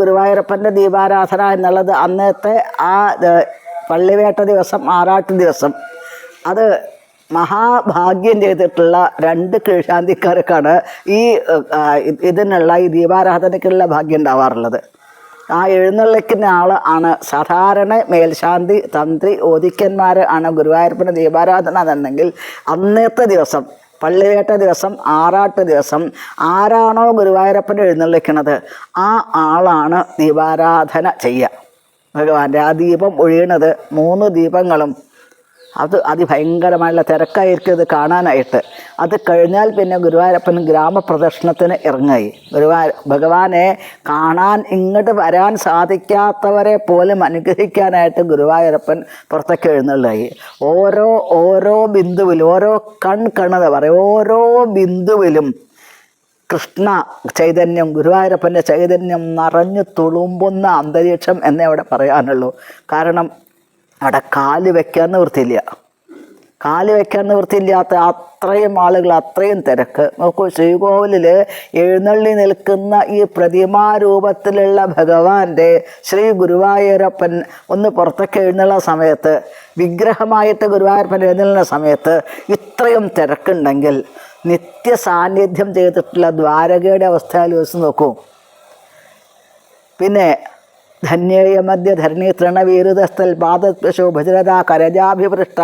ഗുരുവായൂരപ്പന്റെ ദീപാരാധന എന്നുള്ളത് അന്നത്തെ ആ പള്ളിവേട്ട ദിവസം ആറാട്ട് ദിവസം. അത് മഹാഭാഗ്യം ചെയ്തിട്ടുള്ള രണ്ട് കീഴ്ശാന്തിക്കാർക്കാണ് ഈ ഇതിനുള്ള ഈ ദീപാരാധനയ്ക്കുള്ള ഭാഗ്യം ഉണ്ടാവാറുള്ളത്. ആ എഴുന്നള്ളിക്കുന്ന ആൾ ആണ് സാധാരണ മേൽശാന്തി തന്ത്രി ഓദിക്കന്മാർ ആണ് ഗുരുവായൂരപ്പന്റെ ദീപാരാധന എന്നുണ്ടെങ്കിൽ അന്നത്തെ ദിവസം പള്ളിവേട്ട ദിവസം ആറാട്ട് ദിവസം ആരാണോ ഗുരുവായൂരപ്പനെ എഴുന്നള്ളിക്കുന്നത് ആ ആളാണ് ദീപാരാധന ചെയ്യുക. ഭഗവാന്റെ ആ ദീപം ഒഴിയണത് മൂന്ന് ദീപങ്ങളും അത് അതിഭയങ്കരമായുള്ള തിരക്കായിരിക്കും അത് കാണാനായിട്ട്. അത് കഴിഞ്ഞാൽ പിന്നെ ഗുരുവായൂരപ്പൻ ഗ്രാമപ്രദർശനത്തിന് ഇറങ്ങായി ഗുരുവായൂർ ഭഗവാനെ കാണാൻ ഇങ്ങോട്ട് വരാൻ സാധിക്കാത്തവരെ പോലും അനുഗ്രഹിക്കാനായിട്ട് ഗുരുവായൂരപ്പൻ പുറത്തേക്ക് എഴുന്നള്ളായി ഓരോ ഓരോ ബിന്ദുവിലും ഓരോ കൺ കണ്ണത പറയും ഓരോ ബിന്ദുവിലും കൃഷ്ണ ചൈതന്യം ഗുരുവായൂരപ്പന്റെ ചൈതന്യം നിറഞ്ഞു തുളുമ്പുന്ന അന്തരീക്ഷം എന്നേ അവിടെ പറയാനുള്ളൂ. കാരണം അവിടെ കാൽ വെക്കാൻ നിവൃത്തിയില്ല. കാൽ വെക്കാൻ നിവൃത്തിയില്ലാത്ത അത്രയും ആളുകൾ അത്രയും തിരക്ക്. നോക്കൂ ശ്രീകോവിലിൽ എഴുന്നള്ളി നിൽക്കുന്ന ഈ പ്രതിമാരൂപത്തിലുള്ള ഭഗവാന്റെ ശ്രീ ഗുരുവായൂരപ്പൻ ഒന്ന് പുറത്തേക്ക് എഴുന്നള്ള സമയത്ത് വിഗ്രഹമായിട്ട് ഗുരുവായൂരപ്പൻ എഴുന്നള്ളുന്ന സമയത്ത് ഇത്രയും തിരക്കുണ്ടെങ്കിൽ നിത്യ സാന്നിധ്യം ചെയ്തിട്ടുള്ള ദ്വാരകയുടെ അവസ്ഥ ആലോചിച്ച് നോക്കൂ. പിന്നെ ധന്യേയ മധ്യ ധരണി തൃണവീരുതസ്ഥൽ പാദശോ ഭജരത കരജാഭിപൃഷ്ട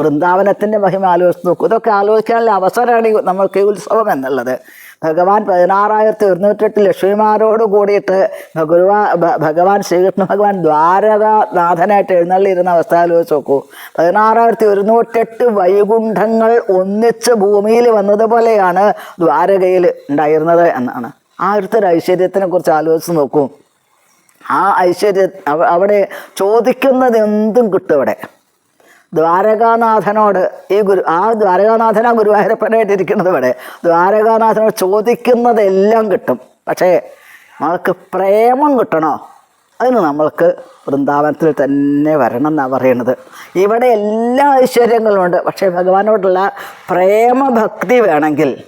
വൃന്ദാവനത്തിന്റെ മഹിമ ആലോചിച്ച് നോക്കൂ. ഇതൊക്കെ ആലോചിക്കാനുള്ള അവസരമാണ് നമ്മൾക്ക് ഈ ഉത്സവം എന്നുള്ളത്. ഭഗവാൻ പതിനാറായിരത്തി ഒരുന്നൂറ്റെട്ട് ലക്ഷ്മിമാരോട് കൂടിയിട്ട് ഭഗവാ ഭ- ഭഗവാൻ ശ്രീകൃഷ്ണ ഭഗവാൻ ദ്വാരകാനാഥനായിട്ട് എഴുന്നള്ളിയിരുന്ന അവസ്ഥ ആലോചിച്ച് നോക്കൂ. പതിനാറായിരത്തി ഒരുന്നൂറ്റെട്ട് വൈകുണ്ഠങ്ങൾ ഒന്നിച്ച് ഭൂമിയിൽ വന്നതുപോലെയാണ് ദ്വാരകയിൽ ഉണ്ടായിരുന്നത് എന്നാണ്. ആ ഒരു ഐശ്വര്യത്തിനെ കുറിച്ച് ആലോചിച്ച് നോക്കൂ. ആ ഐശ്വര്യ അവിടെ ചോദിക്കുന്നത് എന്തും കിട്ടും അവിടെ. ദ്വാരകാനാഥനോട് ഈ ഗുരു ആ ദ്വാരകാനാഥനാ ഗുരുവായൂരപ്പനായിട്ടിരിക്കുന്നത് ഇവിടെ. ദ്വാരകാനാഥനോട് ചോദിക്കുന്നതെല്ലാം കിട്ടും. പക്ഷേ നമ്മൾക്ക് പ്രേമം കിട്ടണോ? അതിന് നമ്മൾക്ക് വൃന്ദാവനത്തിൽ തന്നെ വരണം എന്നാണ് പറയുന്നത്. ഇവിടെ എല്ലാ ഐശ്വര്യങ്ങളുമുണ്ട് പക്ഷേ ഭഗവാനോടുള്ള പ്രേമഭക്തി വേണമെങ്കിൽ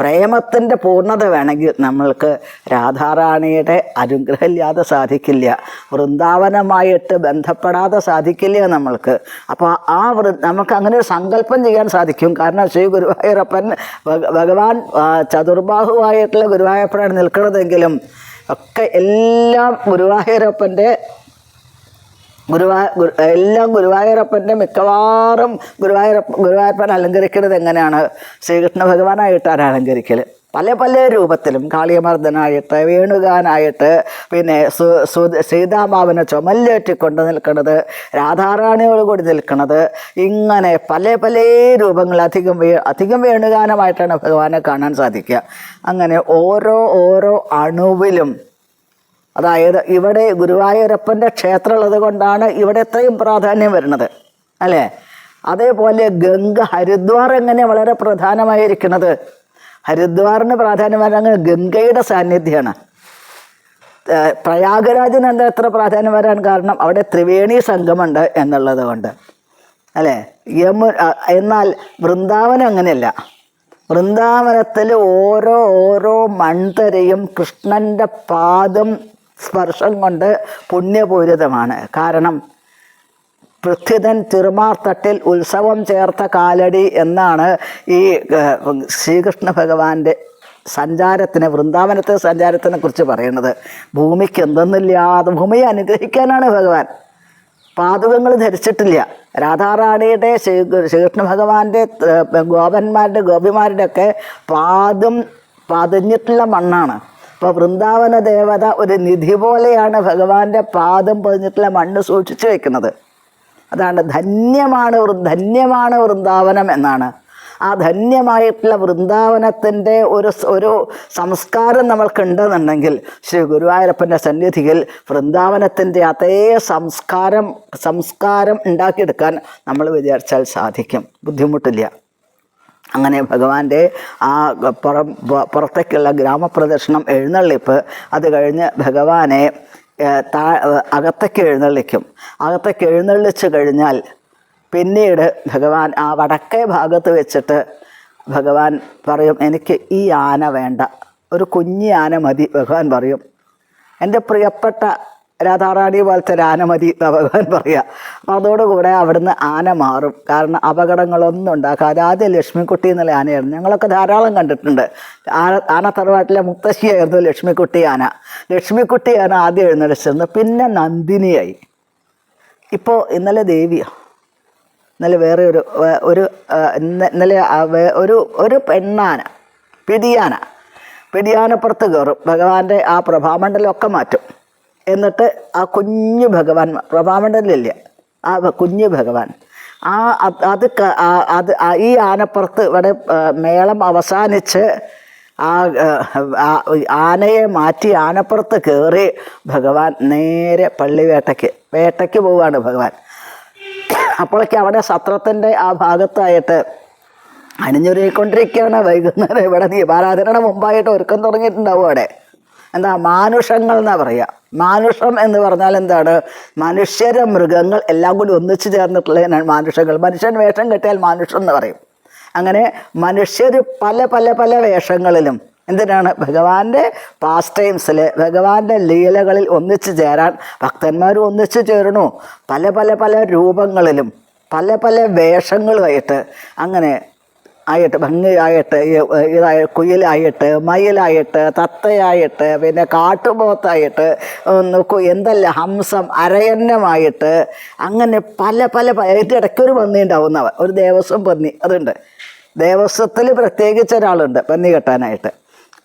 പ്രേമത്തിന്റെ പൂർണത വേണമെങ്കിൽ നമ്മൾക്ക് രാധാറാണിയുടെ അനുഗ്രഹമില്ലാതെ സാധിക്കില്ല. വൃന്ദാവനമായിട്ട് ബന്ധപ്പെടാതെ സാധിക്കില്ല നമ്മൾക്ക്. അപ്പോൾ ആ വൃ നമുക്ക് അങ്ങനെ ഒരു സങ്കല്പം ചെയ്യാൻ സാധിക്കും. കാരണം ശ്രീ ഗുരുവായൂരപ്പൻ ഭഗ- ഭഗവാൻ ചതുർബാഹുവായിട്ടുള്ള ഗുരുവായൂരപ്പനാണ് നിൽക്കുന്നതെങ്കിലും ഒക്കെ എല്ലാം ഗുരുവായൂരപ്പന്റെ ഗുരുവാ ഗുരു എല്ലാം ഗുരുവായൂരപ്പന്റെ മിക്കവാറും ഗുരുവായൂരപ്പ ഗുരുവായൂരപ്പൻ അലങ്കരിക്കുന്നത് എങ്ങനെയാണ്? ശ്രീകൃഷ്ണ ഭഗവാനായിട്ടാണ് അലങ്കരിക്കൽ പല പല രൂപത്തിലും കാളിയമർദ്ദനായിട്ട് വേണുകാനായിട്ട് പിന്നെ സു സു സീതാമാവിനെ ചുമല്ലേറ്റിക്കൊണ്ട് നിൽക്കുന്നത് രാധാറാണിയോട് കൂടി നിൽക്കുന്നത് ഇങ്ങനെ പല പല രൂപങ്ങൾ അധികം വേ അധികം വേണുഗാനമായിട്ടാണ് ഭഗവാനെ കാണാൻ സാധിക്കുക. അങ്ങനെ ഓരോ ഓരോ അണുവിലും അതായത് ഇവിടെ ഗുരുവായൂരപ്പന്റെ ക്ഷേത്രം ഉള്ളത് കൊണ്ടാണ് ഇവിടെ ഇത്രയും പ്രാധാന്യം വരുന്നത് അല്ലേ? അതേപോലെ ഗംഗ ഹരിദ്വാർ എങ്ങനെ വളരെ പ്രധാനമായിരിക്കുന്നത്? ഹരിദ്വാറിന് പ്രാധാന്യം വരാൻ ഗംഗയുടെ സാന്നിധ്യമാണ്. പ്രയാഗരാജിന് എന്താ എത്ര പ്രാധാന്യം വരാൻ കാരണം? അവിടെ ത്രിവേണി സംഘമുണ്ട് എന്നുള്ളത് കൊണ്ട് അല്ലേ? യമു എന്നാൽ വൃന്ദാവനം അങ്ങനെയല്ല. വൃന്ദാവനത്തിൽ ഓരോ ഓരോ മൺതരയും കൃഷ്ണന്റെ പാദം സ്പർശം കൊണ്ട് പുണ്യപൂരിതമാണ്. കാരണം പൃഥ്വിതൻ തിരുമാർത്തട്ടിൽ ഉത്സവം ചേർത്ത കാലടി എന്നാണ് ഈ ശ്രീകൃഷ്ണ ഭഗവാന്റെ സഞ്ചാരത്തിന് വൃന്ദാവനത്തെ സഞ്ചാരത്തിനെ കുറിച്ച് പറയുന്നത്. ഭൂമിക്ക് എന്തെന്നില്ലാതെ ഭൂമിയെ അനുഗ്രഹിക്കാനാണ് ഭഗവാൻ. പാതുകങ്ങൾ ധരിച്ചിട്ടില്ല. രാധാറാണിയുടെ ശ്രീ ശ്രീകൃഷ്ണ ഭഗവാന്റെ ഗോപന്മാരുടെ ഗോപിമാരുടെ ഒക്കെ പാദം പതിഞ്ഞിട്ടുള്ള മണ്ണാണ്. അപ്പോൾ വൃന്ദാവന ദേവത ഒരു നിധി പോലെയാണ് ഭഗവാന്റെ പാദം പതിഞ്ഞിട്ടുള്ള മണ്ണ് സൂക്ഷിച്ചു വെക്കുന്നത്. അതാണ് ധന്യമാണ് ധന്യമാണ് വൃന്ദാവനം എന്നാണ്. ആ ധന്യമായിട്ടുള്ള വൃന്ദാവനത്തിന്റെ ഒരു ഒരു സംസ്കാരം നമ്മൾക്കുണ്ടെന്നുണ്ടെങ്കിൽ ശ്രീ ഗുരുവായൂരപ്പന്റെ സന്നിധിയിൽ വൃന്ദാവനത്തിന്റെ അതേ സംസ്കാരം സംസ്കാരം ഉണ്ടാക്കിയെടുക്കാൻ നമ്മൾ വിചാരിച്ചാൽ സാധിക്കും. ബുദ്ധിമുട്ടില്ല. അങ്ങനെ ഭഗവാന്റെ ആ പുറം പുറത്തേക്കുള്ള ഗ്രാമപ്രദർശനം എഴുന്നള്ളിപ്പ് അത് കഴിഞ്ഞ് ഭഗവാനെ താ അകത്തേക്ക് എഴുന്നള്ളിക്കും. അകത്തേക്ക് എഴുന്നള്ളിച്ച് കഴിഞ്ഞാൽ പിന്നീട് ഭഗവാൻ ആ വടക്കേ ഭാഗത്ത് വെച്ചിട്ട് ഭഗവാൻ പറയും എനിക്ക് ഈ ആന വേണ്ട. ഒരു കുഞ്ഞി ആന മതി ഭഗവാൻ പറയും. എന്റെ പ്രിയപ്പെട്ട രാധാറാണി പോലത്തെ ഒരു ആന മതി എന്നാ ഭഗവാൻ പറയുക അതോടുകൂടെ അവിടുന്ന് ആന മാറും. കാരണം അപകടങ്ങളൊന്നും ഉണ്ടാക്കാതെ ആദ്യം ലക്ഷ്മിക്കുട്ടി എന്നുള്ള ആനയായിരുന്നു. ഞങ്ങളൊക്കെ ധാരാളം കണ്ടിട്ടുണ്ട്. ആന ആന തറവാട്ടിലെ മുത്തശ്ശിയായിരുന്നു ലക്ഷ്മിക്കുട്ടി ആന. ലക്ഷ്മിക്കുട്ടി ആന ആദ്യം എഴുന്നള്ളിച്ചിരുന്നു. പിന്നെ നന്ദിനിയായി. ഇപ്പോൾ ഇന്നലെ ദേവിയാണ് ഇന്നലെ വേറെ ഒരു ഒരു ഇന്നലെ ഒരു ഒരു പെണ്ണാന. പിടിയാന. പിടിയാനപ്പുറത്ത് കയറും. ഭഗവാന്റെ ആ പ്രഭാമണ്ഡലമൊക്കെ മാറ്റും. എന്നിട്ട് ആ കുഞ്ഞു ഭഗവാൻ പ്രഭാമണ്ഡലില്ല? ആ കുഞ്ഞു ഭഗവാൻ. ആ അത് അത് ഈ ആനപ്പുറത്ത് ഇവിടെ മേളം അവസാനിച്ച് ആ ആനയെ മാറ്റി ആനപ്പുറത്ത് കയറി ഭഗവാൻ നേരെ പള്ളിവേട്ടയ്ക്ക് വേട്ടയ്ക്ക് പോവുകയാണ് ഭഗവാൻ. അപ്പോഴേക്ക് അവിടെ സത്രത്തിന്റെ ആ ഭാഗത്തായിട്ട് അണിഞ്ഞൊരുക്കൊണ്ടിരിക്കുകയാണ് വൈകുന്നേരം ഇവിടെ ദീപാരാധനയുടെ മുമ്പായിട്ട് ഒരുക്കം തുടങ്ങിയിട്ടുണ്ടാവും അവിടെ. എന്താ മാനുഷങ്ങൾ എന്നാ പറയുക മാനുഷം എന്ന് പറഞ്ഞാൽ എന്താണ്? മനുഷ്യരും മൃഗങ്ങൾ എല്ലാം കൂടി ഒന്നിച്ചു ചേർന്നിട്ടുള്ളതിനാണ് മാനുഷങ്ങൾ. മനുഷ്യൻ വേഷം കെട്ടിയാൽ മാനുഷം എന്ന് പറയും. അങ്ങനെ മനുഷ്യർ പല പല പല വേഷങ്ങളിലും എന്തിനാണ്? ഭഗവാന്റെ പാസ്റ്റ് ടൈംസിൽ ഭഗവാന്റെ ലീലകളിൽ ഒന്നിച്ചു ചേരാൻ ഭക്തന്മാരും ഒന്നിച്ചു ചേരണു പല പല പല രൂപങ്ങളിലും പല പല വേഷങ്ങളുമായിട്ട് അങ്ങനെ ആയിട്ട് ഭംഗിയായിട്ട് ഇതായ കുയിലായിട്ട് മയിലായിട്ട് തത്തയായിട്ട് പിന്നെ കാട്ടുപോത്തായിട്ട് എന്തല്ല ഹംസം അരയന്നമായിട്ട് അങ്ങനെ പല പല അതിന്റെ ഇടയ്ക്ക് ഒരു പന്നി ഉണ്ടാവുന്നവ ഒരു ദേവസ്വം പന്നി അതുണ്ട്. ദേവസ്വത്തിൽ പ്രത്യേകിച്ച് ഒരാളുണ്ട് പന്നി കെട്ടാനായിട്ട്.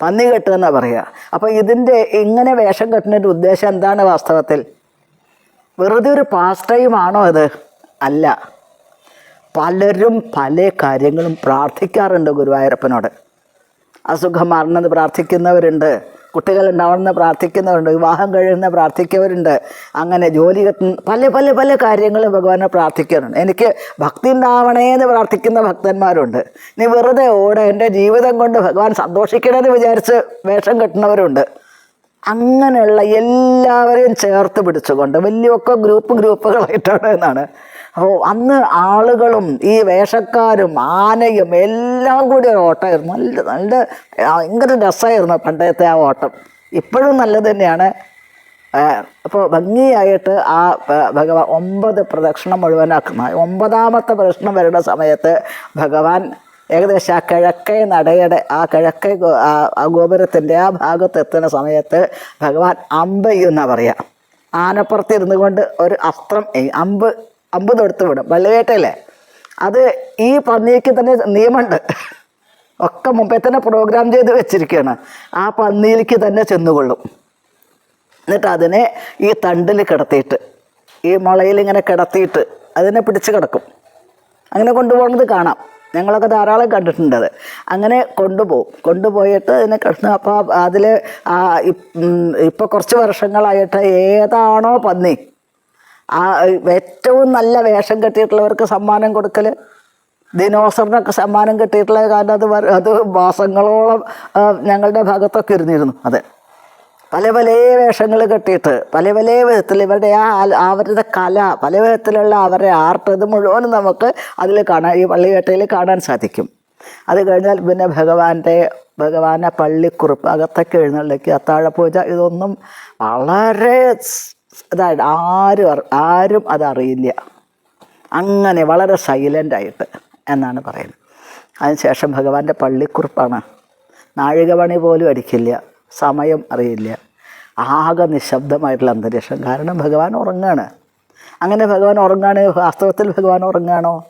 പന്നി കെട്ടുക പറയുക. അപ്പോൾ ഇതിന്റെ ഇങ്ങനെ വേഷം കെട്ടുന്നതിന്റെ ഉദ്ദേശം എന്താണ് വാസ്തവത്തിൽ? വെറുതെ ഒരു പാസ് ടൈമാണോ അത്? അല്ല. പലരും പല കാര്യങ്ങളും പ്രാർത്ഥിക്കാറുണ്ട് ഗുരുവായൂരപ്പനോട്. അസുഖം മാറണമെന്ന് പ്രാർത്ഥിക്കുന്നവരുണ്ട് കുട്ടികൾ ഉണ്ടാവണമെന്ന് പ്രാർത്ഥിക്കുന്നവരുണ്ട് വിവാഹം കഴിയുന്ന പ്രാർത്ഥിക്കുന്നവരുണ്ട് അങ്ങനെ ജോലി പല പല പല കാര്യങ്ങളും ഭഗവാനെ പ്രാർത്ഥിക്കാറുണ്ട്. എനിക്ക് ഭക്തി ഉണ്ടാവണേ എന്ന് പ്രാർത്ഥിക്കുന്ന ഭക്തന്മാരുണ്ട്. നീ വെറുതെ ഓടെ എന്റെ ജീവിതം കൊണ്ട് ഭഗവാൻ സന്തോഷിക്കണമെന്ന് വിചാരിച്ച് വേഷം കെട്ടുന്നവരുണ്ട്. അങ്ങനെയുള്ള എല്ലാവരെയും ചേർത്ത് പിടിച്ചുകൊണ്ട് വലിയൊക്കെ ഗ്രൂപ്പ് ഗ്രൂപ്പുകളായിട്ടാണ് എന്നാണ് അപ്പോൾ അന്ന് ആളുകളും ഈ വേഷക്കാരും ആനയും എല്ലാം കൂടി ഒരു ഓട്ടമായിരുന്നു. നല്ല നല്ല ഭയങ്കര രസമായിരുന്നു പണ്ടത്തെ ആ ഓട്ടം. ഇപ്പോഴും നല്ലത് തന്നെയാണ്. അപ്പോൾ ഭംഗിയായിട്ട് ആ ഭഗവാൻ ഒമ്പത് പ്രദക്ഷിണം മുഴുവനാക്കുന്ന ഒമ്പതാമത്തെ പ്രദക്ഷിണം വരുന്ന സമയത്ത് ഭഗവാൻ ഏകദേശം ആ കിഴക്കേ നടയുടെ ആ കിഴക്കേ ആ ഗോപുരത്തിന്റെ ആ ഭാഗത്ത് എത്തുന്ന സമയത്ത് ഭഗവാൻ അമ്പ് എന്നാ പറയുക ആനപ്പുറത്ത് ഇരുന്നു കൊണ്ട് ഒരു അസ്ത്രം അമ്പ് അമ്പ് തൊടുത്ത് വിടും. വെള്ളിവേട്ടയില്ലേ? അത് ഈ പന്നിക്ക് തന്നെ നിയമമുണ്ട് ഒക്കെ മുമ്പേ തന്നെ പ്രോഗ്രാം ചെയ്ത് വെച്ചിരിക്കുകയാണ് ആ പന്നിയിലേക്ക് തന്നെ ചെന്നുകൊള്ളും. എന്നിട്ട് അതിനെ ഈ തണ്ടിൽ കിടത്തിയിട്ട് ഈ മുളയിൽ ഇങ്ങനെ കിടത്തിയിട്ട് അതിനെ പിടിച്ച് കിടക്കും. അങ്ങനെ കൊണ്ടുപോകുന്നത് കാണാം. ഞങ്ങളൊക്കെ ധാരാളം കണ്ടിട്ടുണ്ട് അത്. അങ്ങനെ കൊണ്ടുപോകും. കൊണ്ടുപോയിട്ട് അതിനെ കിടന്ന് അപ്പോൾ അതിൽ ഇപ്പോൾ കുറച്ച് വർഷങ്ങളായിട്ട് ഏതാണോ പന്നി. ആ ഏറ്റവും നല്ല വേഷം കെട്ടിയിട്ടുള്ളവർക്ക് സമ്മാനം കൊടുക്കൽ ദിനോസറിനൊക്കെ സമ്മാനം കിട്ടിയിട്ടുള്ള കാരണം അത് അത് മാസങ്ങളോളം ഞങ്ങളുടെ ഭാഗത്തൊക്കെ ഇരുന്നിരുന്നു അതെ. പല പല വേഷങ്ങൾ കെട്ടിയിട്ട് പല പല വിധത്തിൽ ഇവരുടെ ആ അവരുടെ കല പല വിധത്തിലുള്ള അവരുടെ ആർട്ട് ഇത് മുഴുവനും നമുക്ക് അതിൽ കാണാൻ ഈ പള്ളിവേട്ടയിൽ കാണാൻ സാധിക്കും. അത് കഴിഞ്ഞാൽ പിന്നെ ഭഗവാന്റെ ഭഗവാനെ പള്ളിക്കുറിപ്പ് അകത്തൊക്കെ എഴുന്നള്ളിക്ക് അത്താഴപൂജ ഇതൊന്നും വളരെ ഇതായിട്ട് ആരും ആരും അതറിയില്ല. അങ്ങനെ വളരെ സൈലന്റായിട്ട് എന്നാണ് പറയുന്നത്. അതിനുശേഷം ഭഗവാന്റെ പള്ളിക്കുറിപ്പാണ്. നാഴികപണി പോലും അടിക്കില്ല. സമയം അറിയില്ല. ആകെ നിശബ്ദമായിട്ടുള്ള അന്തരീക്ഷം. കാരണം ഭഗവാൻ ഉറങ്ങാണ്. അങ്ങനെ ഭഗവാൻ ഉറങ്ങാണ്. വാസ്തവത്തിൽ ഭഗവാൻ ഉറങ്ങാണോ?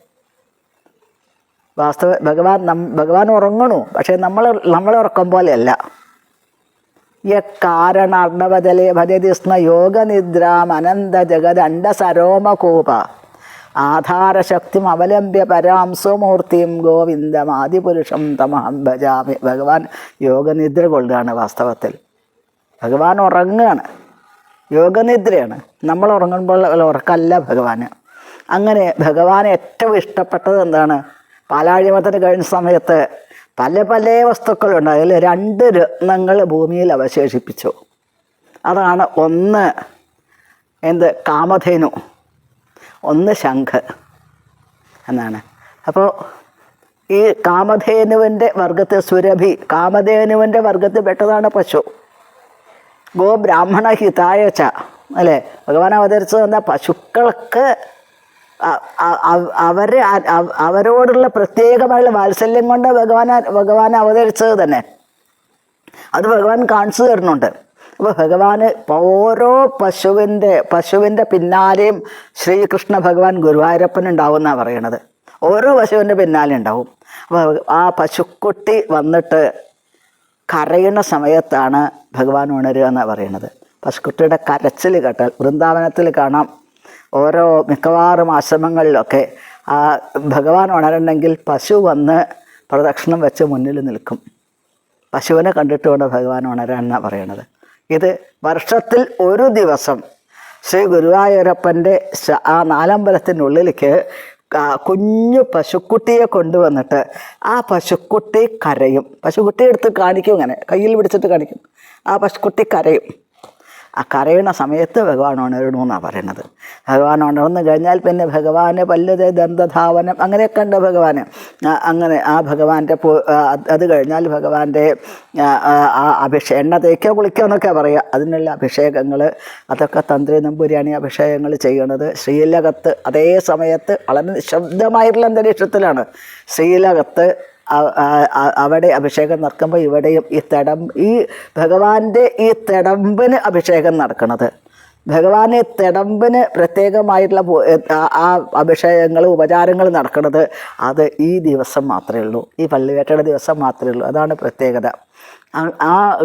വാസ്തവ ഭഗവാൻ നം ഭഗവാൻ ഉറങ്ങണു. പക്ഷേ നമ്മൾ നമ്മളെ ഉറക്കം പോലെയല്ല. യക്കാരണർണവതലേ ഭജതി സ്ന ജഗദണ്ഡ സരോമകൂപ. ആധാരശക്തിം അവലംബ്യ പരാം സ്വമൂർത്തിയും ഗോവിന്ദം ആദിപുരുഷം തമഹം ഭജാമി. ഭഗവാൻ യോഗനിദ്ര കൊള്ളുകയാണ് വാസ്തവത്തിൽ. ഭഗവാൻ ഉറങ്ങുകയാണ്. യോഗനിദ്രയാണ്. നമ്മൾ ഉറങ്ങുമ്പോൾ ഉറക്കല്ല ഭഗവാന്. അങ്ങനെ ഭഗവാൻ ഏറ്റവും ഇഷ്ടപ്പെട്ടത് എന്താണ്? പാലാഴിമത്തിന് കഴിഞ്ഞ സമയത്ത് പല പല വസ്തുക്കളുണ്ട് അതിൽ രണ്ട് രത്നങ്ങൾ ഭൂമിയിൽ അവശേഷിപ്പിച്ചു. അതാണ് ഒന്ന് എന്ത്? കാമധേനു. ഒന്ന് ശംഖ് എന്നാണ്. അപ്പോൾ ഈ കാമധേനുവിന്റെ വർഗത്തിൽ സുരഭി കാമധേനുവിന്റെ വർഗത്തിൽ പെട്ടതാണ് പശു. ഗോ ബ്രാഹ്മണ ഹിതായ ച അല്ലേ? ഭഗവാൻ അവതരിച്ചത് എന്താ? പശുക്കൾക്ക് അവരെ അവരോടുള്ള പ്രത്യേകമായുള്ള വാത്സല്യം കൊണ്ട് ഭഗവാൻ ഭഗവാൻ അവതരിച്ചത് തന്നെ. അത് ഭഗവാൻ കാണിച്ചു തരുന്നുണ്ട്. അപ്പോൾ ഭഗവാന് ഓരോ പശുവിന്റെ പശുവിന്റെ പിന്നാലെയും ശ്രീകൃഷ്ണ ഭഗവാൻ ഗുരുവായൂരപ്പൻ ഉണ്ടാവും എന്നാണ് പറയണത്. ഓരോ പശുവിന്റെ പിന്നാലെ ഉണ്ടാവും. അപ്പോൾ ആ പശുക്കുട്ടി വന്നിട്ട് കരയുന്ന സമയത്താണ് ഭഗവാൻ ഉണരുക എന്നാണ് പറയണത്. പശുക്കുട്ടിയുടെ കരച്ചിൽ കേട്ടാൽ വൃന്ദാവനത്തിൽ കാണാം ഓരോ മിക്കവാറും ആശ്രമങ്ങളിലൊക്കെ ആ ഭഗവാൻ ഉണരണമെങ്കിൽ പശു വന്ന് പ്രദക്ഷിണം വെച്ച് മുന്നിൽ നിൽക്കും. പശുവിനെ കണ്ടിട്ട് വേണം ഭഗവാൻ ഉണരാൻ എന്നാണ് പറയണത്. ഇത് വർഷത്തിൽ ഒരു ദിവസം ശ്രീ ഗുരുവായൂരപ്പന്റെ ആ നാലമ്പലത്തിനുള്ളിലേക്ക് കുഞ്ഞു പശുക്കുട്ടിയെ കൊണ്ടുവന്നിട്ട് ആ പശുക്കുട്ടി കരയും. പശുക്കുട്ടി എടുത്ത് കാണിക്കും ഇങ്ങനെ കയ്യിൽ പിടിച്ചിട്ട് കാണിക്കും. ആ പശുക്കുട്ടി കരയും. ആ കരയണ സമയത്ത് ഭഗവാൻ ഉണരണു എന്നാണ് പറയുന്നത്. ഭഗവാൻ ഉണർന്നു കഴിഞ്ഞാൽ പിന്നെ ഭഗവാനെ പല്ലത് ദന്തധാവനം അങ്ങനെയൊക്കെ ഉണ്ട് ഭഗവാന്. അങ്ങനെ ആ ഭഗവാന്റെ അത് കഴിഞ്ഞാൽ ഭഗവാന്റെ ആ, അഭിഷേകം എണ്ണ തേക്കോ കുളിക്കുക എന്നൊക്കെ പറയുക അതിനുള്ള അഭിഷേകങ്ങൾ അതൊക്കെ തന്ത്രി നമ്പൂരിയാണ് ഈ അഭിഷേകങ്ങൾ ചെയ്യണത് ശ്രീലകത്ത് അതേ സമയത്ത് വളരെ നിശബ്ദമായിട്ടുള്ള അന്തരീക്ഷത്തിലാണ് ശ്രീലകത്ത് അവിടെ അഭിഷേകം നടക്കുമ്പോൾ ഇവിടെയും ഈ തടം ഈ ഭഗവാന്റെ ഈ തടമ്പിന് അഭിഷേകം നടക്കുന്നത് ഭഗവാനെ തിടമ്പിന് പ്രത്യേകമായിട്ടുള്ള ആ- അഭിഷേകങ്ങളും ഉപചാരങ്ങൾ നടക്കുന്നത് അത് ഈ ദിവസം മാത്രമേ ഉള്ളൂ. ഈ പള്ളിവേട്ടയുടെ ദിവസം മാത്രമേ ഉള്ളൂ. അതാണ് പ്രത്യേകത. ആ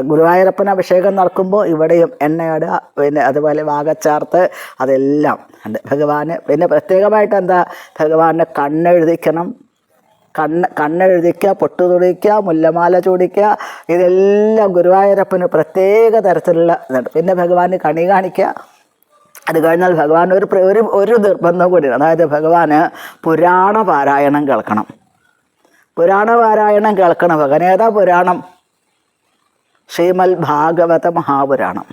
ഗുരുവായൂരപ്പൻ അഭിഷേകം നടക്കുമ്പോൾ ഇവിടെയും എണ്ണയിടുക പിന്നെ അതുപോലെ വാഗച്ചാർത്ത് അതെല്ലാം. ഉണ്ട് ഭഗവാന് പിന്നെ പ്രത്യേകമായിട്ട് എന്താ? ഭഗവാനെ കണ്ണെഴുതിക്കണം. കണ്ണ് കണ്ണെഴുതിക്കുക പൊട്ടു തുടിക്കുക മുല്ലമാല ചൂടിക്കുക ഇതെല്ലാം ഗുരുവായൂരപ്പന് പ്രത്യേക തരത്തിലുള്ള ഇതുണ്ട്. പിന്നെ ഭഗവാന് കണി കാണിക്കുക. അത് കഴിഞ്ഞാൽ ഭഗവാൻ ഒരു ഒരു ഒരു നിർബന്ധം കൂടി അതായത് ഭഗവാന് പുരാണ പാരായണം കേൾക്കണം. പുരാണ പാരായണം കേൾക്കണം. ഭഗവാൻ ഏതാ പുരാണം? ശ്രീമൽ ഭാഗവത മഹാപുരാണം.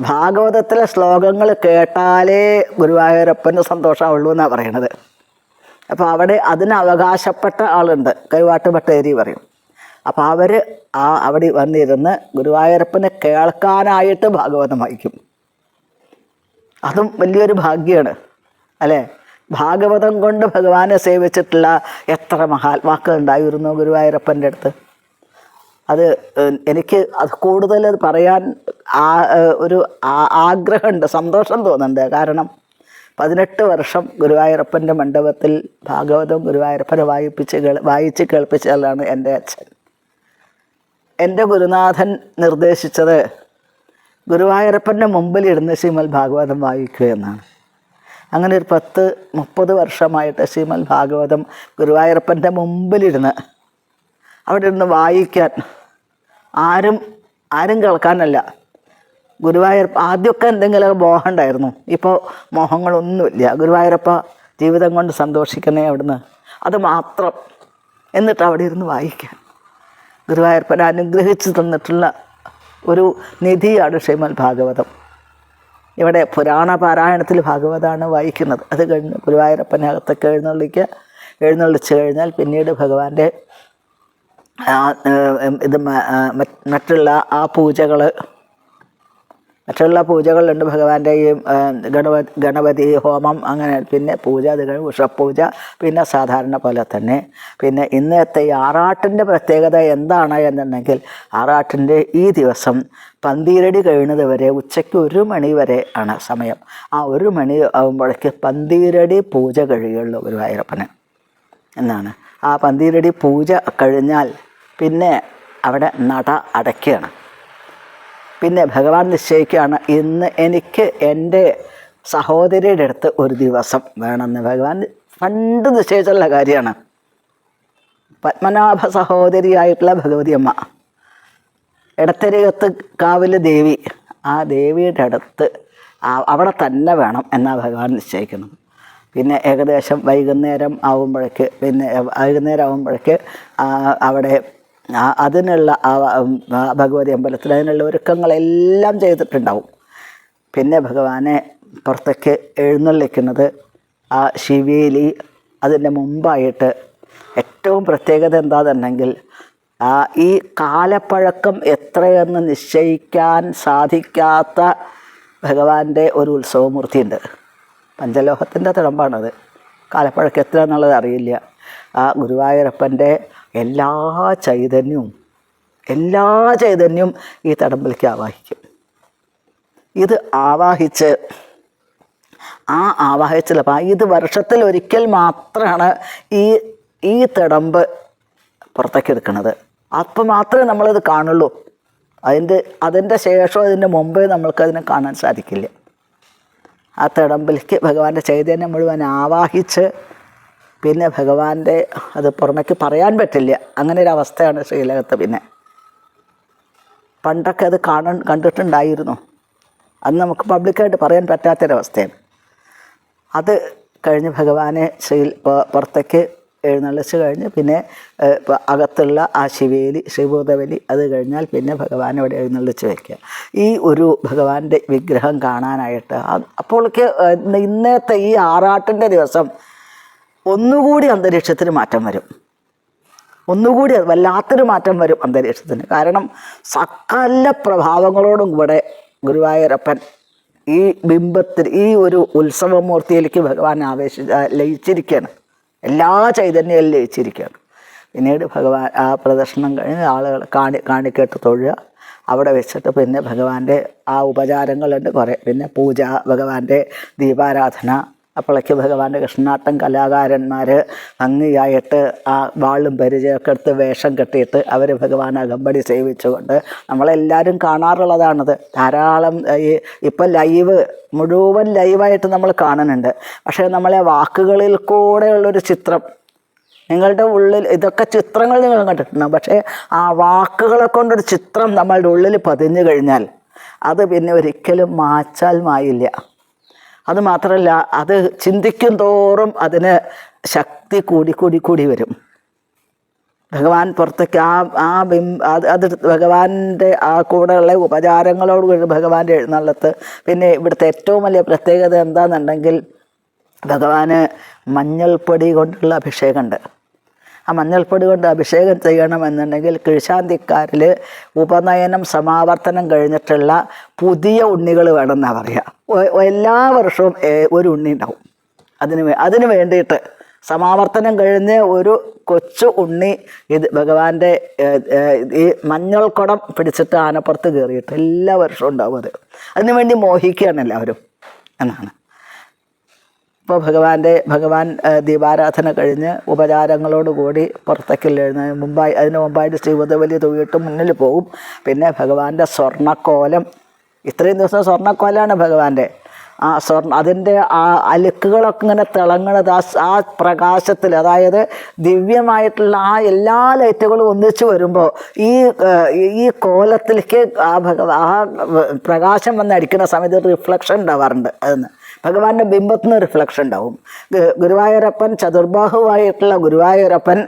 ഭാഗവതത്തിലെ ശ്ലോകങ്ങൾ കേട്ടാലേ ഗുരുവായൂരപ്പന് സന്തോഷമുള്ളൂ എന്നാണ് പറയണത്. അപ്പോൾ അവിടെ അതിന് അവകാശപ്പെട്ട ആളുണ്ട്. കൈവാട്ട് ഭട്ടേരി പറയും. അപ്പോൾ അവർ ആ അവിടെ വന്നിരുന്ന് ഗുരുവായൂരപ്പനെ കേൾക്കാനായിട്ട് ഭാഗവതം വായിക്കും. അതും വലിയൊരു ഭാഗ്യമാണ് അല്ലേ? ഭാഗവതം കൊണ്ട് ഭഗവാനെ സേവിച്ചിട്ടുള്ള എത്ര മഹാത്മാക്കൾ ഉണ്ടായിരുന്നു ഗുരുവായൂരപ്പന്റെ അടുത്ത്? അത് എനിക്ക് അത് കൂടുതൽ പറയാൻ ആ ഒരു ആഗ്രഹമുണ്ട് സന്തോഷം തോന്നുന്നുണ്ട്. കാരണം പതിനെട്ട് വർഷം ഗുരുവായൂരപ്പന്റെ മണ്ഡപത്തിൽ ഭാഗവതം ഗുരുവായൂരപ്പനെ വായിപ്പിച്ച് കേൾ വായിച്ച് കേൾപ്പിച്ചതാണ് എന്റെ അച്ഛൻ. എന്റെ ഗുരുനാഥൻ നിർദ്ദേശിച്ചത് ഗുരുവായൂരപ്പന്റെ മുമ്പിലിരുന്ന് ശ്രീമൽ ഭാഗവതം വായിക്കുക എന്നാണ്. അങ്ങനെ ഒരു പത്ത് മുപ്പത് വർഷമായിട്ട് ശ്രീമൽ ഭാഗവതം ഗുരുവായൂരപ്പന്റെ മുമ്പിലിരുന്ന് അവിടെ ഇരുന്ന് വായിക്കാൻ ആരും ആരും കേൾക്കാനല്ല. ഗുരുവായൂരപ്പ ആദ്യമൊക്കെ എന്തെങ്കിലും മോഹം ഉണ്ടായിരുന്നു. ഇപ്പോൾ മോഹങ്ങളൊന്നുമില്ല. ഗുരുവായൂരപ്പ ജീവിതം കൊണ്ട് സന്തോഷിക്കണേ അവിടുന്ന്. അത് മാത്രം. എന്നിട്ട് അവിടെ ഇരുന്ന് വായിക്കാൻ. ഗുരുവായൂരപ്പനെ അനുഗ്രഹിച്ചു തന്നിട്ടുള്ള ഒരു നിധിയാണ് ശ്രീമൽ ഭാഗവതം. ഇവിടെ പുരാണ പാരായണത്തിൽ ഭാഗവതമാണ് വായിക്കുന്നത്. അത് കഴിഞ്ഞ് ഗുരുവായൂരപ്പനകത്തൊക്കെ എഴുന്നള്ളിക്കുക എഴുന്നള്ളിച്ച് കഴിഞ്ഞാൽ പിന്നീട് ഭഗവാന്റെ ഇത് മറ്റുള്ള ആ പൂജകൾ മറ്റുള്ള പൂജകളുണ്ട്. ഭഗവാന്റെ ഈ ഗണപതി ഗണപതി ഹോമം അങ്ങനെ. പിന്നെ പൂജ അത് കഴിഞ്ഞ് ഉഷപ്പൂജ പിന്നെ സാധാരണ പോലെ തന്നെ പിന്നെ ഇന്നത്തെ ഈ ആറാട്ടിന്റെ പ്രത്യേകത എന്താണ് എന്നുണ്ടെങ്കിൽ ആറാട്ടിന്റെ ഈ ദിവസം പന്തീരടി കഴിയുന്നത് വരെ ഉച്ചയ്ക്ക് ഒരു മണി വരെ ആണ് സമയം. ആ ഒരു മണി ആകുമ്പോഴേക്ക് പന്തീരടി പൂജ കഴിയുള്ളൂ ഗുരുവായൂരപ്പന്. എന്നാണ്. ആ പന്തീരടി പൂജ കഴിഞ്ഞാൽ പിന്നെ അവിടെ നട അടയ്ക്കുകയാണ്. പിന്നെ ഭഗവാൻ നിശ്ചയിക്കുകയാണ് ഇന്ന് എനിക്ക് എന്റെ സഹോദരിയുടെ അടുത്ത് ഒരു ദിവസം വേണമെന്ന്. ഭഗവാൻ പണ്ട് നിശ്ചയിച്ചുള്ള കാര്യമാണ്. പത്മനാഭ സഹോദരിയായിട്ടുള്ള ഭഗവതി അമ്മ ഇടത്തരികത്ത് കാവിൽ ദേവി ആ ദേവിയുടെ അടുത്ത് അവിടെ തന്നെ വേണം എന്നാണ് ഭഗവാൻ നിശ്ചയിക്കുന്നത്. പിന്നെ ഏകദേശം വൈകുന്നേരം ആകുമ്പോഴേക്ക് പിന്നെ വൈകുന്നേരം ആകുമ്പോഴേക്ക് അവിടെ അതിനുള്ള ആ ഭഗവതി അമ്പലത്തിൽ അതിനുള്ള ഒരുക്കങ്ങളെല്ലാം ചെയ്തിട്ടുണ്ടാവും. പിന്നെ ഭഗവാനെ പുറത്തേക്ക് എഴുന്നള്ളിക്കുന്നത് ആ ശിവേലി അതിന്റെ മുമ്പായിട്ട് ഏറ്റവും പ്രത്യേകത എന്താണെന്നുണ്ടെങ്കിൽ ഈ കാലപ്പഴക്കം എത്രയെന്ന് നിശ്ചയിക്കാൻ സാധിക്കാത്ത ഭഗവാന്റെ ഒരു ഉത്സവമൂർത്തിയുണ്ട്. പഞ്ചലോഹത്തിന്റെ തിടമ്പാണത്. കാലപ്പഴക്കം എത്ര എന്നുള്ളത് അറിയില്ല. ആ ഗുരുവായൂരപ്പന്റെ എല്ലാ ചൈതന്യവും എല്ലാ ചൈതന്യവും ഈ തടമ്പലിക്ക് ആവാഹിക്കും. ഇത് ആവാഹിച്ച് ആ ആവാഹിച്ചില്ല. അപ്പം ഇത് വർഷത്തിൽ ഒരിക്കൽ മാത്രമാണ് ഈ ഈ തടമ്പ് പുറത്തേക്ക് എടുക്കുന്നത്. അപ്പം മാത്രമേ നമ്മളത് കാണുള്ളൂ. അതിന്റെ അതിന്റെ ശേഷം അതിന്റെ മുമ്പേ നമ്മൾക്കതിനെ കാണാൻ സാധിക്കില്ല. ആ തിടമ്പിലേക്ക് ഭഗവാന്റെ ചൈതന്യം മുഴുവൻ ആവാഹിച്ച് പിന്നെ ഭഗവാന്റെ അത് പുറമേക്ക് പറയാൻ പറ്റില്ല. അങ്ങനെ ഒരു അവസ്ഥയാണ് ശ്രീലകത്ത് പിന്നെ. പണ്ടൊക്കെ അത് കാണാൻ കണ്ടിട്ടുണ്ടായിരുന്നു. അന്ന് നമുക്ക് പബ്ലിക്കായിട്ട് പറയാൻ പറ്റാത്തൊരവസ്ഥയാണ്. അത് കഴിഞ്ഞ് ഭഗവാനെ ശ്രീ പുറത്തേക്ക് എഴുന്നള്ളിച്ച് കഴിഞ്ഞ് പിന്നെ അകത്തുള്ള ആ ശിവേലി ശ്രീഭൂതബലി അത് കഴിഞ്ഞാൽ പിന്നെ ഭഗവാനെ അവിടെ എഴുന്നള്ളിച്ച് വയ്ക്കുക ഈ ഒരു ഭഗവാന്റെ വിഗ്രഹം കാണാനായിട്ട് അപ്പോഴേക്ക് ഇന്നത്തെ ഈ ആറാട്ടിന്റെ ദിവസം ഒന്നുകൂടി അന്തരീക്ഷത്തിന് മാറ്റം വരും. ഒന്നുകൂടി വല്ലാത്തൊരു മാറ്റം വരും അന്തരീക്ഷത്തിന്. കാരണം സകല പ്രഭാവങ്ങളോടും കൂടെ ഗുരുവായൂരപ്പൻ ഈ ബിംബത്തിൽ ഈ ഒരു ഉത്സവമൂർത്തിയിലേക്ക് ഭഗവാൻ ആവേശ ലയിച്ചിരിക്കുകയാണ്. എല്ലാ ചൈതന്യവും ലയിച്ചിരിക്കുകയാണ്. പിന്നീട് ഭഗവാൻ ആ പ്രദർശനം കഴിഞ്ഞ് ആളുകൾ കാണി കാണിക്കേട്ട് തൊഴുക. അവിടെ വെച്ചിട്ട് പിന്നെ ഭഗവാന്റെ ആ ഉപചാരങ്ങളുണ്ട് കുറേ. പിന്നെ പൂജ ഭഗവാന്റെ ദീപാരാധന അപ്പോഴേക്ക് ഭഗവാന്റെ കൃഷ്ണാട്ടം കലാകാരന്മാർ ഭംഗിയായിട്ട് ആ വാളും പരിചയമൊക്കെ എടുത്ത് വേഷം കെട്ടിയിട്ട് അവർ ഭഗവാൻ അകമ്പടി സേവിച്ചുകൊണ്ട് നമ്മളെല്ലാവരും കാണാറുള്ളതാണത്. ധാരാളം ഈ ഇപ്പം ലൈവ് മുഴുവൻ ലൈവായിട്ട് നമ്മൾ കാണുന്നുണ്ട്. പക്ഷേ നമ്മളെ വാക്കുകളിൽ കൂടെയുള്ളൊരു ചിത്രം നിങ്ങളുടെ ഉള്ളിൽ ഇതൊക്കെ ചിത്രങ്ങൾ നിങ്ങൾ കണ്ടിട്ടുണ്ടാകും പക്ഷേ ആ വാക്കുകളെ കൊണ്ടൊരു ചിത്രം നമ്മളുടെ ഉള്ളിൽ പതിഞ്ഞു കഴിഞ്ഞാൽ അത് പിന്നെ ഒരിക്കലും മാച്ചാൽ മായില്ല. അത് മാത്രമല്ല അത് ചിന്തിക്കും തോറും അതിന് ശക്തി കൂടി കൂടി കൂടി വരും. ഭഗവാൻ പുറത്തേക്ക് ആ ആ ബിം അത് അത് ഭഗവാന്റെ ആ കൂടെയുള്ള ഉപചാരങ്ങളോട് കൂടി ഭഗവാന്റെ എഴുന്നള്ളത്ത്. പിന്നെ ഇവിടുത്തെ ഏറ്റവും വലിയ പ്രത്യേകത എന്താണെന്നുണ്ടെങ്കിൽ ഭഗവാന് മഞ്ഞൾപ്പൊടി കൊണ്ടുള്ള അഭിഷേകമുണ്ട്. ആ മഞ്ഞൾപ്പൊടി കൊണ്ട് അഭിഷേകം ചെയ്യണമെന്നുണ്ടെങ്കിൽ കിഴ്ശാന്തിക്കാരിൽ ഉപനയനം സമാവർത്തനം കഴിഞ്ഞിട്ടുള്ള പുതിയ ഉണ്ണികൾ വേണമെന്നാണ് പറയുക എല്ലാ വർഷവും ഒരു ഉണ്ണി ഉണ്ടാവും. അതിന് അതിന് വേണ്ടിയിട്ട് സമാവർത്തനം കഴിഞ്ഞ് ഒരു കൊച്ചു ഉണ്ണി ഇത് ഭഗവാന്റെ ഈ മഞ്ഞൾ കുടം പിടിച്ചിട്ട് ആനപ്പുറത്ത് കയറിയിട്ട് എല്ലാ വർഷവും ഉണ്ടാവും അത്. അതിനുവേണ്ടി മോഹിക്കുകയാണ് എല്ലാവരും. എന്നാണ്. ഇപ്പോൾ ഭഗവാന്റെ ഭഗവാൻ ദീപാരാധന കഴിഞ്ഞ് ഉപചാരങ്ങളോടുകൂടി പുറത്തേക്ക് എഴുന്ന മുമ്പായി അതിന് മുമ്പായിട്ട് ശ്രീബുദ്ധബലി തൂയിട്ട് മുന്നിൽ പോകും പിന്നെ ഭഗവാന്റെ സ്വർണക്കോലം. ഇത്രയും ദിവസം സ്വർണക്കോലാണ് ഭഗവാന്റെ. ആ സ്വർണ അതിന്റെ ആ അലുക്കുകളൊക്കെ ഇങ്ങനെ തിളങ്ങണത് ആ ആ പ്രകാശത്തിൽ അതായത് ദിവ്യമായിട്ടുള്ള ആ എല്ലാ ലൈറ്റുകളും ഒന്നിച്ച് വരുമ്പോൾ ഈ ഈ കോലത്തിലേക്ക് ആ ഭഗവാ ആ പ്രകാശം വന്ന് അടിക്കുന്ന സമയത്ത് റിഫ്ലക്ഷൻ ഉണ്ടാവാറുണ്ട് അതിന്. ഭഗവാന്റെ ബിംബത്തിന് റിഫ്ലക്ഷൻ ഉണ്ടാവും. ഗുരുവായൂരപ്പൻ ചതുർബാഹുവായിട്ടുള്ള ഗുരുവായൂരപ്പൻ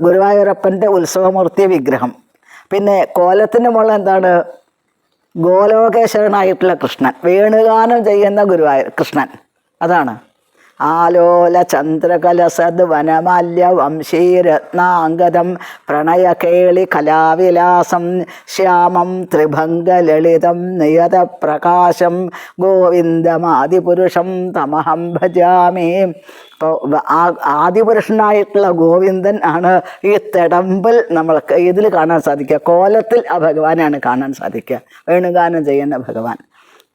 ഗുരുവായൂരപ്പന്റെ ഉത്സവമൂർത്തി വിഗ്രഹം. പിന്നെ കോലത്തിന്റെ മുകളിൽ എന്താണ്? ഗോലോകേശ്വരനായിട്ടുള്ള കൃഷ്ണൻ. വേണുഗാനം ചെയ്യുന്ന ഗുരുവായൂർ കൃഷ്ണൻ. അതാണ്. ആലോല ചന്ദ്രകലസദ് വനമാല്യ വംശീരത്നാംഗതം പ്രണയകേളി കലാവിലാസം ശ്യാമം ത്രിഭംഗലളിതം നിയത പ്രകാശം ഗോവിന്ദമാദിപുരുഷം തമഹം ഭജാമി. ആ ആദിപുരുഷനായിട്ടുള്ള ഗോവിന്ദൻ ആണ് ഈ തെടമ്പിൽ നമ്മൾക്ക് ഇതിൽ കാണാൻ സാധിക്കുക. കോലത്തിൽ ആ ഭഗവാനാണ് കാണാൻ സാധിക്കുക. വേണുഗാനം ചെയ്യുന്ന ഭഗവാൻ.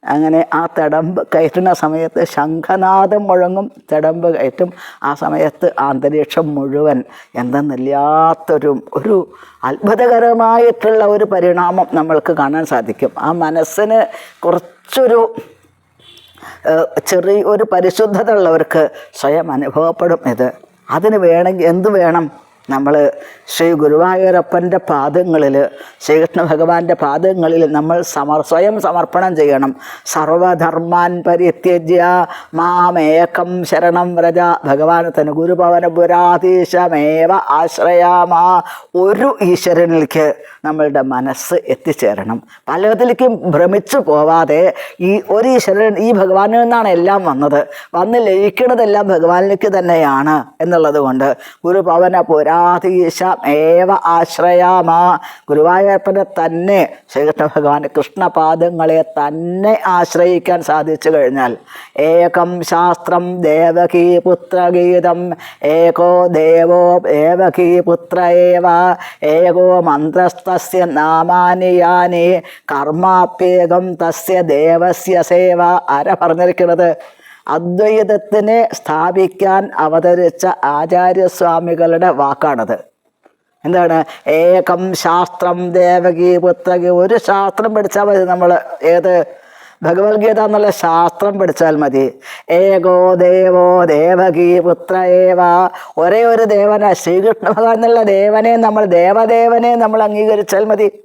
അങ്ങനെ ആ തടമ്പ് കയറ്റുന്ന സമയത്ത് ശംഖനാഥം മുഴങ്ങും തടമ്പ് കയറ്റും. ആ സമയത്ത് അന്തരീക്ഷം മുഴുവൻ എന്തെന്നില്ലാത്തൊരു ഒരു അത്ഭുതകരമായിട്ടുള്ള ഒരു പരിണാമം നമ്മൾക്ക് കാണാൻ സാധിക്കും. ആ മനസ്സിന് കുറച്ചൊരു ചെറിയൊരു പരിശുദ്ധത ഉള്ളവർക്ക് സ്വയം അനുഭവപ്പെടും ഇത്. അതിന് വേണമെങ്കിൽ എന്ത് വേണം? നമ്മൾ ശ്രീ ഗുരുവായൂരപ്പന്റെ പാദങ്ങളിൽ ശ്രീകൃഷ്ണ ഭഗവാന്റെ പാദങ്ങളിൽ നമ്മൾ സമർ സ്വയം സമർപ്പണം ചെയ്യണം. സർവധർമാൻ പരിത്യജ്യ മാമേകം ശരണം വ്രജ. ഭഗവാൻ തന്നെ ഗുരുഭവന പുരാധീശമേവ ആശ്രയാമാ. ഒരു ഈശ്വരനിലേക്ക് നമ്മളുടെ മനസ്സ് എത്തിച്ചേരണം. പലതിലേക്കും ഭ്രമിച്ചു പോവാതെ ഈ ഒരു ഈശ്വരൻ ഈ ഭഗവാനിൽ നിന്നാണ് എല്ലാം വന്നത്. വന്ന് ലയിക്കുന്നതെല്ലാം ഭഗവാനിലേക്ക് തന്നെയാണ് എന്നുള്ളത് കൊണ്ട് ഗുരുഭവന പുരാ പരാധീശം ഏവ ആശ്രയാമാ. ഗുരുവായൂരപ്പനെ തന്നെ ശ്രീകൃഷ്ണ ഭഗവാൻ കൃഷ്ണപാദങ്ങളെ തന്നെ ആശ്രയിക്കാൻ സാധിച്ചു കഴിഞ്ഞാൽ ഏകം ശാസ്ത്രം ദേവകീ പുത്രഗീതം ഏകോ ദേവോ ദേവകീ പുത്ര ഏവ ഏകോ മന്ത്രസ്തസ്യ നാമാനി യാനി കർമാപ്യേകം തസ്യ ദേവസ്യ സേവ ആരാ പറഞ്ഞിരിക്കുന്നത്? അദ്വൈതത്തിനെ സ്ഥാപിക്കാൻ അവതരിച്ച ആചാര്യസ്വാമികളുടെ വാക്കാണത്. എന്താണ്? ഏകം ശാസ്ത്രം ദേവകി പുത്രകി ഒരു ശാസ്ത്രം പഠിച്ചാൽ മതി നമ്മൾ. ഏത്? ഭഗവത്ഗീത എന്നുള്ള ശാസ്ത്രം പഠിച്ചാൽ മതി. ഏകോ ദേവോ ദേവകി പുത്ര ഏവ ഒരേ ഒരു ദേവന. ശ്രീകൃഷ്ണ ഭഗവാൻ എന്നുള്ള ദേവനെ നമ്മൾ ദേവദേവനെ നമ്മൾ അംഗീകരിച്ചാൽ മതി.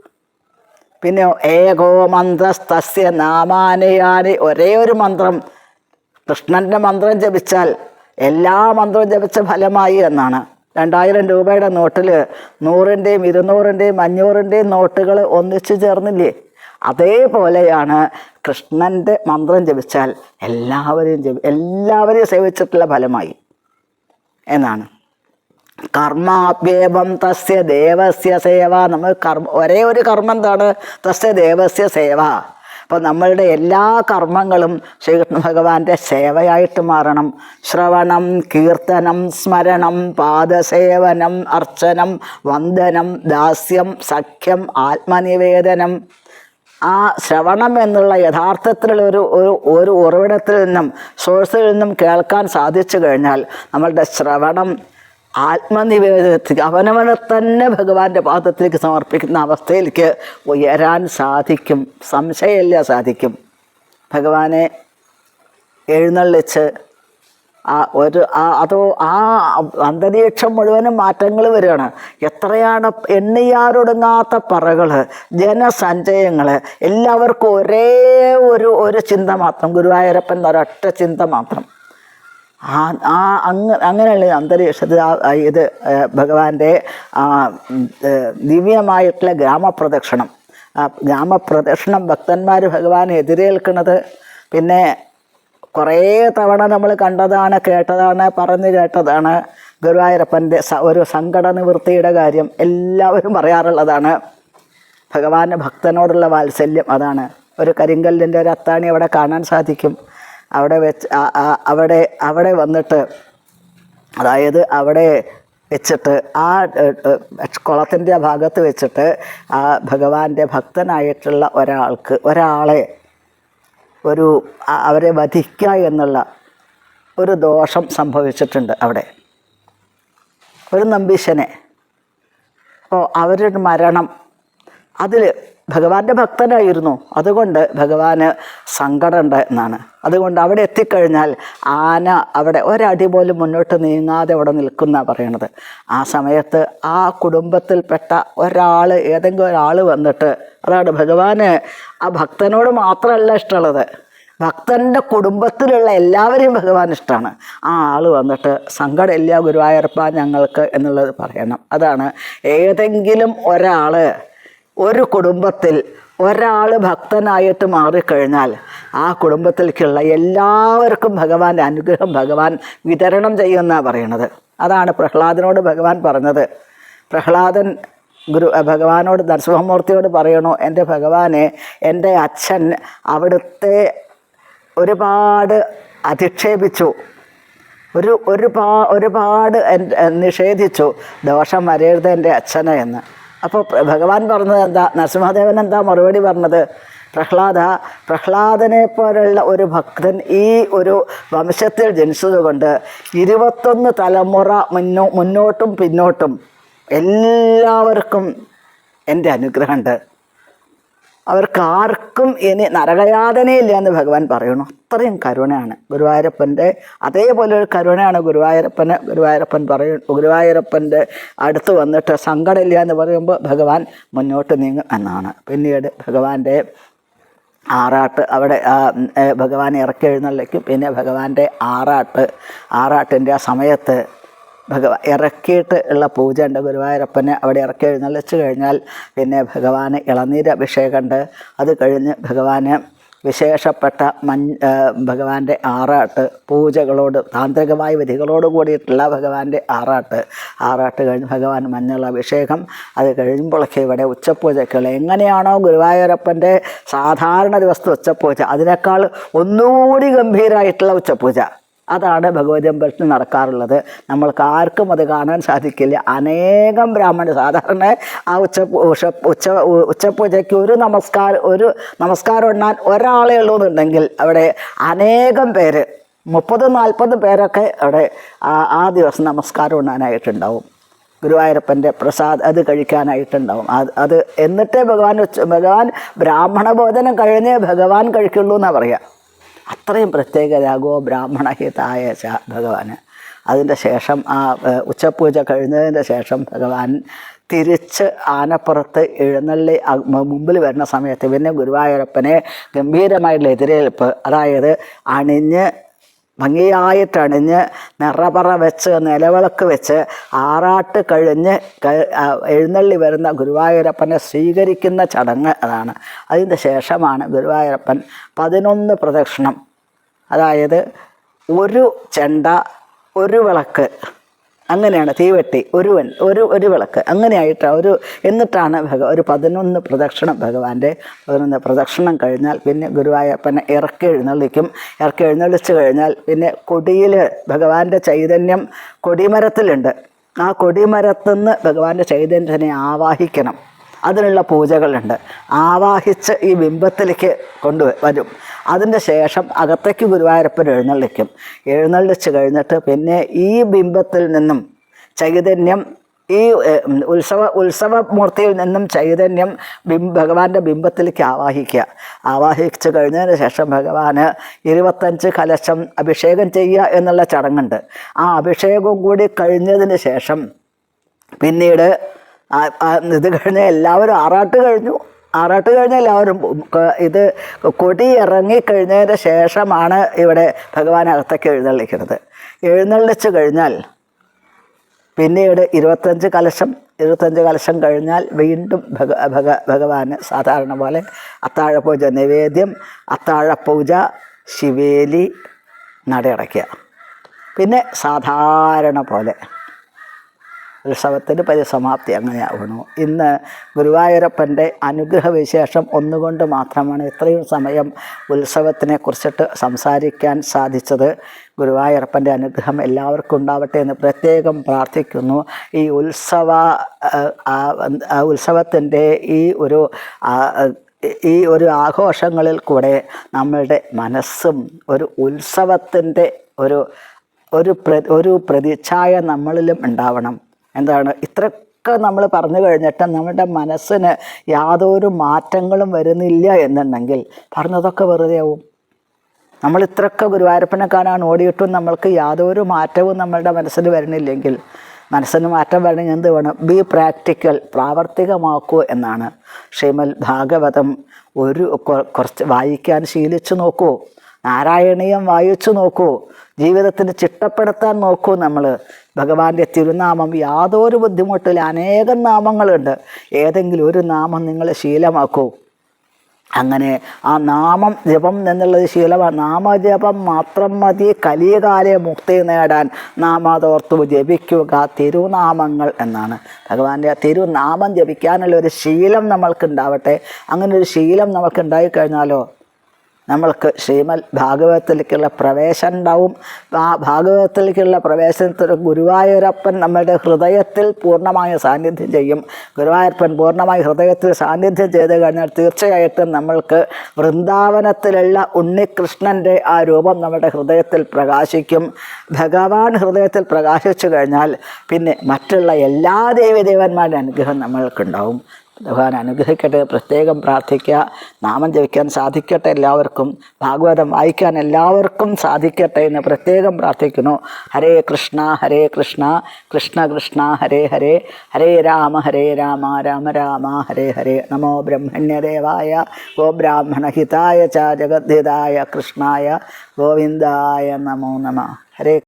പിന്നെ ഏകോ മന്ത്രസ്തസ്യ നാമാനയാനി. ഒരേ ഒരു മന്ത്രം. കൃഷ്ണന്റെ മന്ത്രം ജപിച്ചാൽ എല്ലാ മന്ത്രവും ജപിച്ച ഫലമായി എന്നാണ്. രണ്ടായിരം രൂപയുടെ നോട്ടിൽ നൂറിന്റെയും ഇരുന്നൂറിന്റെയും അഞ്ഞൂറിന്റെയും നോട്ടുകൾ ഒന്നിച്ചു ചേർന്നില്ലേ? അതേപോലെയാണ് കൃഷ്ണന്റെ മന്ത്രം ജപിച്ചാൽ എല്ലാവരെയും ജപി എല്ലാവരെയും സേവിച്ചിട്ടുള്ള ഫലമായി എന്നാണ്. കർമാപ്യേവം തസ്യ ദേവസ്യ സേവ. നമ്മൾ കർമ്മ ഒരേ ഒരു കർമ്മം എന്താണ്? തസ്യ ദേവസ്യ സേവ. അപ്പോൾ നമ്മളുടെ എല്ലാ കർമ്മങ്ങളും ശ്രീകൃഷ്ണ ഭഗവാന്റെ സേവയായിട്ട് മാറണം. ശ്രവണം കീർത്തനം സ്മരണം പാദസേവനം അർച്ചനം വന്ദനം ദാസ്യം സഖ്യം ആത്മനിവേദനം. ആ ശ്രവണം എന്നുള്ള യഥാർത്ഥത്തിലുള്ള ഒരു ഒരു ഒരു ഉറവിടത്തിൽ നിന്നും സോഴ്സിൽ നിന്നും കേൾക്കാൻ സാധിച്ചു കഴിഞ്ഞാൽ നമ്മളുടെ ശ്രവണം ആത്മനിവേദനത്തിലേക്ക് അവനവനെ തന്നെ ഭഗവാന്റെ പാദത്തിലേക്ക് സമർപ്പിക്കുന്ന അവസ്ഥയിലേക്ക് ഉയരാൻ സാധിക്കും. സംശയമില്ല സാധിക്കും. ഭഗവാനെ എഴുന്നള്ളിച്ച് ആ ഒരു ആ അതോ ആ അന്തരീക്ഷം മുഴുവനും മാറ്റങ്ങൾ വരികയാണ്. എത്രയാണ് എണ്ണിയാരൊടുങ്ങാത്ത പറകൾ ജനസഞ്ചയങ്ങൾ എല്ലാവർക്കും ഒരേ ഒരു ഒരു ചിന്ത മാത്രം. ഗുരുവായൂരപ്പൻ ഒരൊറ്റ ചിന്ത മാത്രം. ആ ആ അങ്ങ അങ്ങനെയുള്ള അന്തരീക്ഷത്തിൽ ആ- ഇത് ഭഗവാന്റെ ആ, ദിവ്യമായിട്ടുള്ള ഗ്രാമപ്രദക്ഷിണം. ആ ഗ്രാമപ്രദക്ഷിണം ഭക്തന്മാർ ഭഗവാനെ എതിരേൽക്കുന്നത്. പിന്നെ കുറേ തവണ നമ്മൾ കണ്ടതാണ് കേട്ടതാണ് പറഞ്ഞു കേട്ടതാണ്. ഗുരുവായൂരപ്പന്റെ ഒരു സങ്കട നിവൃത്തിയുടെ കാര്യം എല്ലാവരും പറയാറുള്ളതാണ്. ഭഗവാന്റെ ഭക്തനോടുള്ള വാത്സല്യം അതാണ്. ഒരു കരിങ്കല്ലിന്റെ ഒരു അത്താണി അവിടെ കാണാൻ സാധിക്കും. അവിടെ വെച്ച് അവിടെ അവിടെ വന്നിട്ട് അതായത് അവിടെ വെച്ചിട്ട് ആ കുളത്തിന്റെ ഭാഗത്ത് വെച്ചിട്ട് ആ ഭഗവാന്റെ ഭക്തനായിട്ടുള്ള ഒരാൾക്ക് ഒരാളെ ഒരു അവരെ വധിക്കുക എന്നുള്ള ഒരു ദോഷം സംഭവിച്ചിട്ടുണ്ട് അവിടെ. ഒരു നമ്പീശനെ. അപ്പോൾ അവരുടെ മരണം. അതിൽ ഭഗവാന്റെ ഭക്തനായിരുന്നു. അതുകൊണ്ട് ഭഗവാന് സങ്കടമുണ്ട് എന്നാണ്. അതുകൊണ്ട് അവിടെ എത്തിക്കഴിഞ്ഞാൽ ആന അവിടെ ഒരടി പോലും മുന്നോട്ട് നീങ്ങാതെ അവിടെ നിൽക്കുന്ന പറയണത്. ആ സമയത്ത് ആ കുടുംബത്തിൽപ്പെട്ട ഒരാൾ ഏതെങ്കിലും ഒരാൾ വന്നിട്ട് അതാണ് ഭഗവാന് ആ ഭക്തനോട് മാത്രമല്ല ഇഷ്ടമുള്ളത്. ഭക്തന്റെ കുടുംബത്തിലുള്ള എല്ലാവരെയും ഭഗവാൻ ഇഷ്ടമാണ് ആ ആൾ വന്നിട്ട് സങ്കടമില്ല ഗുരുവായൂരപ്പ ഞങ്ങൾക്ക് എന്നുള്ളത് പറയണം. അതാണ് ഏതെങ്കിലും ഒരാൾ ഒരു കുടുംബത്തിൽ ഒരാൾ ഭക്തനായിട്ട് മാറിക്കഴിഞ്ഞാൽ ആ കുടുംബത്തിലേക്കുള്ള എല്ലാവർക്കും ഭഗവാന്റെ അനുഗ്രഹം ഭഗവാൻ വിതരണം ചെയ്യുമെന്നാണ് പറയണത്. അതാണ് പ്രഹ്ലാദനോട് ഭഗവാൻ പറഞ്ഞത്. പ്രഹ്ലാദൻ ഗുരു ഭഗവാനോട് നരസിംഹമൂർത്തിയോട് പറയണോ എന്റെ ഭഗവാനെ എന്റെ അച്ഛൻ അവിടുത്തെ ഒരുപാട് അധിക്ഷേപിച്ചു. ഒരു ഒരുപാ ഒരുപാട് നിഷേധിച്ചു. ദോഷം വരരുത് എന്റെ അച്ഛനെ എന്ന്. അപ്പോൾ ഭഗവാൻ പറഞ്ഞത് എന്താ നരസിംഹദേവൻ എന്താ മറുപടി പറഞ്ഞത്? പ്രഹ്ലാദ പ്രഹ്ലാദനെ പോലുള്ള ഒരു ഭക്തൻ ഈ ഒരു വംശത്തിൽ ജനിച്ചതുകൊണ്ട് ഇരുപത്തൊന്ന് തലമുറ മുന്നോ മുന്നോട്ടും പിന്നോട്ടും എല്ലാവർക്കും എന്റെ അനുഗ്രഹമുണ്ട്. അവർക്ക് ആർക്കും ഇനി നരകയാതനയില്ല എന്ന് ഭഗവാൻ പറയുന്നു. അത്രയും കരുണയാണ് ഗുരുവായൂരപ്പന്റെ അതേപോലെ ഒരു കരുണയാണ് ഗുരുവായൂരപ്പന്. ഗുരുവായൂരപ്പൻ പറയും ഗുരുവായൂരപ്പന്റെ അടുത്ത് വന്നിട്ട് സങ്കടമില്ല എന്ന് പറയുമ്പോൾ ഭഗവാൻ മുന്നോട്ട് നീങ്ങും എന്നാണ്. പിന്നീട് ഭഗവാന്റെ ആറാട്ട് അവിടെ ഭഗവാൻ ഇറക്കി എഴുന്നള്ളിക്കും. പിന്നെ ഭഗവാന്റെ ആറാട്ട് ആറാട്ടിന്റെ ആ സമയത്ത് ഭഗവാ ഇറക്കിയിട്ട് ഉള്ള പൂജ ഉണ്ട്. ഗുരുവായൂരപ്പനെ അവിടെ ഇറക്കി എഴുന്നള്ളിച്ച് കഴിഞ്ഞാൽ പിന്നെ ഭഗവാന് ഇളനീര് അഭിഷേകമുണ്ട്. അത് കഴിഞ്ഞ് ഭഗവാന് വിശേഷപ്പെട്ട മൻ ഭഗവാന്റെ ആറാട്ട് പൂജകളോട് താന്ത്രികമായ വിധികളോട് കൂടിയിട്ടുള്ള ഭഗവാന്റെ ആറാട്ട്. ആറാട്ട് കഴിഞ്ഞ് ഭഗവാൻ മഞ്ഞൾ അഭിഷേകം. അത് കഴിയുമ്പോഴൊക്കെ ഇവിടെ ഉച്ചപൂജക്കുള്ള എങ്ങനെയാണോ ഗുരുവായൂരപ്പന്റെ സാധാരണ ദിവസത്തെ ഉച്ചപൂജ. അതിനേക്കാൾ ഒന്നുകൂടി ഗംഭീരമായിട്ടുള്ള ഉച്ചപൂജ. അതാണ് ഭഗവതി അമ്പലത്തിൽ നടക്കാറുള്ളത്. നമ്മൾക്ക് ആർക്കും അത് കാണാൻ സാധിക്കില്ല. അനേകം ബ്രാഹ്മണ സാധാരണ ആ ഉച്ച ഉച്ച ഉച്ചപൂജയ്ക്ക് ഒരു നമസ്കാരം ഒരു നമസ്കാരം ഉണ്ടാൻ ഒരാളെ ഉള്ളൂ എന്നുണ്ടെങ്കിൽ അവിടെ അനേകം പേര് മുപ്പത് നാൽപ്പത് പേരൊക്കെ അവിടെ ആ ആ ദിവസം നമസ്കാരം ഉണ്ണാനായിട്ടുണ്ടാവും ഗുരുവായൂരപ്പന്റെ പ്രസാദ് അത് കഴിക്കാനായിട്ടുണ്ടാവും. അത് അത് എന്നിട്ടേ ഭഗവാൻ ഭഗവാൻ ബ്രാഹ്മണ ബോധനം കഴിഞ്ഞേ ഭഗവാൻ കഴിക്കുള്ളൂ എന്നാണ് പറയുക അത്രയും പ്രത്യേക രാഗോ ബ്രാഹ്മണഹിതായ ച അതിന്റെ ശേഷം ആ ഉച്ചപൂജ കഴിഞ്ഞതിന്റെ ശേഷം ഭഗവാൻ തിരിച്ച് ആനപ്പുറത്ത് എഴുന്നള്ളി മുമ്പിൽ വരുന്ന സമയത്ത് പിന്നെ ഗുരുവായൂരപ്പനെ ഗംഭീരമായിട്ടുള്ള എതിരേൽപ്പ് അതായത് അണിഞ്ഞ് ഭംഗിയായിട്ടണിഞ്ഞ് നിറപറ വെച്ച് നിലവിളക്ക് വെച്ച് ആറാട്ട് കഴിഞ്ഞ് എഴുന്നള്ളി വരുന്ന ഗുരുവായൂരപ്പനെ സ്വീകരിക്കുന്ന ചടങ്ങ് അതാണ്. അതിന്റെ ശേഷമാണ് ഗുരുവായൂരപ്പൻ പതിനൊന്ന് പ്രദക്ഷിണം. അതായത് ഒരു ചെണ്ട ഒരു വിളക്ക്. അങ്ങനെയാണ് തീവെട്ടി ഒരുവൻ ഒരു ഒരു വിളക്ക്. അങ്ങനെയായിട്ട് ഒരു എന്നിട്ടാണ് ഭഗ ഒരു പതിനൊന്ന് പ്രദക്ഷിണം ഭഗവാന്റെ പതിനൊന്ന് പ്രദക്ഷിണം കഴിഞ്ഞാൽ പിന്നെ ഗുരുവായപ്പനെ ഇറക്കി എഴുന്നള്ളിക്കും. ഇറക്കി എഴുന്നള്ളിച്ച് കഴിഞ്ഞാൽ പിന്നെ കൊടിയിൽ ഭഗവാന്റെ ചൈതന്യം കൊടിമരത്തിലുണ്ട്. ആ കൊടിമരത്തു നിന്ന് ഭഗവാന്റെ ചൈതന്യത്തിനെ ആവാഹിക്കണം. അതിനുള്ള പൂജകളുണ്ട്. ആവാഹിച്ച് ഈ ബിംബത്തിലേക്ക് കൊണ്ടു വരും. അതിന്റെ ശേഷം അകത്തേക്ക് ഗുരുവായൂരപ്പൻ എഴുന്നള്ളിക്കും. എഴുന്നള്ളിച്ച് കഴിഞ്ഞിട്ട് പിന്നെ ഈ ബിംബത്തിൽ നിന്നും ചൈതന്യം ഈ ഉത്സവ ഉത്സവമൂർത്തിയിൽ നിന്നും ചൈതന്യം ബിംബ ഭഗവാന്റെ ബിംബത്തിലേക്ക് ആവാഹിക്കുക. ആവാഹിച്ച് കഴിഞ്ഞതിന് ശേഷം ഭഗവാന് ഇരുപത്തഞ്ച് കലശം അഭിഷേകം ചെയ്യുക എന്നുള്ള ചടങ്ങുണ്ട്. ആ അഭിഷേകവും കൂടി കഴിഞ്ഞതിന് ശേഷം പിന്നീട് ഇത് കഴിഞ്ഞ എല്ലാവരും ആറാട്ട് കഴിഞ്ഞു. ആറാട്ട് കഴിഞ്ഞ എല്ലാവരും ഇത് കൊടി ഇറങ്ങിക്കഴിഞ്ഞതിന് ശേഷമാണ് ഇവിടെ ഭഗവാൻ അകത്തേക്ക് എഴുന്നള്ളിക്കുന്നത്. എഴുന്നള്ളിച്ച് കഴിഞ്ഞാൽ പിന്നീട് ഇരുപത്തഞ്ച് കലശം ഇരുപത്തഞ്ച് കലശം കഴിഞ്ഞാൽ വീണ്ടും ഭഗ ഭഗ ഭഗവാന് സാധാരണ പോലെ അത്താഴപൂജ നിവേദ്യം അത്താഴപൂജ ശിവേലി നടയടയ്ക്കുക പിന്നെ സാധാരണ പോലെ ഉത്സവത്തിന്റെ പരിസമാപ്തി അങ്ങനെയാവണു ഇന്ന് ഗുരുവായൂരപ്പന്റെ അനുഗ്രഹവിശേഷം ഒന്നുകൊണ്ട് മാത്രമാണ് ഇത്രയും സമയം ഉത്സവത്തിനെ കുറിച്ചിട്ട് സംസാരിക്കാൻ സാധിച്ചത്. ഗുരുവായൂരപ്പന്റെ അനുഗ്രഹം എല്ലാവർക്കും ഉണ്ടാവട്ടെ എന്ന് പ്രത്യേകം പ്രാർത്ഥിക്കുന്നു. ഈ ഉത്സവ ഉത്സവത്തിന്റെ ഈ ഒരു ഈ ഒരു ആഘോഷങ്ങളിൽ കൂടെ നമ്മളുടെ മനസ്സും ഒരു ഉത്സവത്തിന്റെ ഒരു ഒരു പ്ര ഒരു പ്രതിച്ഛായ നമ്മളിലും ഉണ്ടാവണം. എന്താണ്? ഇത്രയൊക്കെ നമ്മൾ പറഞ്ഞു കഴിഞ്ഞിട്ട് നമ്മുടെ മനസ്സിന് യാതൊരു മാറ്റങ്ങളും വരുന്നില്ല എന്നുണ്ടെങ്കിൽ പറഞ്ഞതൊക്കെ വെറുതെ ആവും. നമ്മൾ ഇത്രയൊക്കെ ഗുരുവായൂരപ്പനെ കാണാൻ ഓടിയിട്ടും നമ്മൾക്ക് യാതൊരു മാറ്റവും നമ്മളുടെ മനസ്സിൽ വരുന്നില്ലെങ്കിൽ മനസ്സിന് മാറ്റം വരണമെങ്കിൽ എന്ത് വേണം? ബി പ്രാക്ടിക്കൽ പ്രാവർത്തികമാക്കൂ എന്നാണ്. ശ്രീമൽ ഭാഗവതം ഒരു കുറച്ച് വായിക്കാൻ ശീലിച്ചു നോക്കൂ. നാരായണീയം വായിച്ചു നോക്കൂ. ജീവിതത്തിന് ചിട്ടപ്പെടുത്താൻ നോക്കൂ നമ്മൾ ഭഗവാന്റെ തിരുനാമം യാതൊരു ബുദ്ധിമുട്ടില്ല. അനേകം നാമങ്ങളുണ്ട്. ഏതെങ്കിലും ഒരു നാമം നിങ്ങൾ ശീലമാക്കൂ. അങ്ങനെ ആ നാമം ജപം എന്നുള്ളത് ശീലമാണ് നാമജപം മാത്രം മതി. കലികാലെ മുക്തി നേടാൻ നാമതോർത്തു ജപിക്കുക. തിരുനാമങ്ങൾ എന്നാണ്. ഭഗവാന്റെ തിരുനാമം ജപിക്കാനുള്ള ഒരു ശീലം നമ്മൾക്കുണ്ടാവട്ടെ. അങ്ങനെ ഒരു ശീലം നമ്മൾക്ക് ഉണ്ടായിക്കഴിഞ്ഞാലോ നമ്മൾക്ക് ശ്രീമൽ ഭാഗവതത്തിലേക്കുള്ള പ്രവേശനം ഉണ്ടാവും. ആ ഭാഗവതത്തിലേക്കുള്ള പ്രവേശനത്തിൽ ഗുരുവായൂരപ്പൻ നമ്മുടെ ഹൃദയത്തിൽ പൂർണമായ സാന്നിധ്യം ചെയ്യും. ഗുരുവായൂരപ്പൻ പൂർണമായി ഹൃദയത്തിൽ സാന്നിധ്യം ചെയ്ത് കഴിഞ്ഞാൽ തീർച്ചയായിട്ടും നമ്മൾക്ക് വൃന്ദാവനത്തിലുള്ള ഉണ്ണികൃഷ്ണന്റെ ആ രൂപം നമ്മുടെ ഹൃദയത്തിൽ പ്രകാശിക്കും. ഭഗവാൻ ഹൃദയത്തിൽ പ്രകാശിച്ചു കഴിഞ്ഞാൽ പിന്നെ മറ്റുള്ള എല്ലാ ദേവീദേവന്മാരുടെ അനുഗ്രഹം നമ്മൾക്കുണ്ടാവും. ഭഗവാൻ അനുഗ്രഹിക്കട്ടെ. പ്രത്യേകം പ്രാർത്ഥിക്കുക. നാമം ജപിക്കാൻ സാധിക്കട്ടെ എല്ലാവർക്കും. ഭാഗവതം വായിക്കാൻ എല്ലാവർക്കും സാധിക്കട്ടെ എന്ന് പ്രത്യേകം പ്രാർത്ഥിക്കുന്നു. ഹരേ കൃഷ്ണ ഹരേ കൃഷ്ണ കൃഷ്ണ കൃഷ്ണ ഹരേ ഹരേ ഹരേ രാമ ഹരേ രാമ രാമ രാമ ഹരേ ഹരേ. നമോ ബ്രഹ്മണ്യദേവായ ഗോ ഗോബ്രാഹ്മണഹിതായ ച ജഗദ്ധിതായ കൃഷ്ണായ ഗോവിന്ദായ നമോ നമ. ഹരേ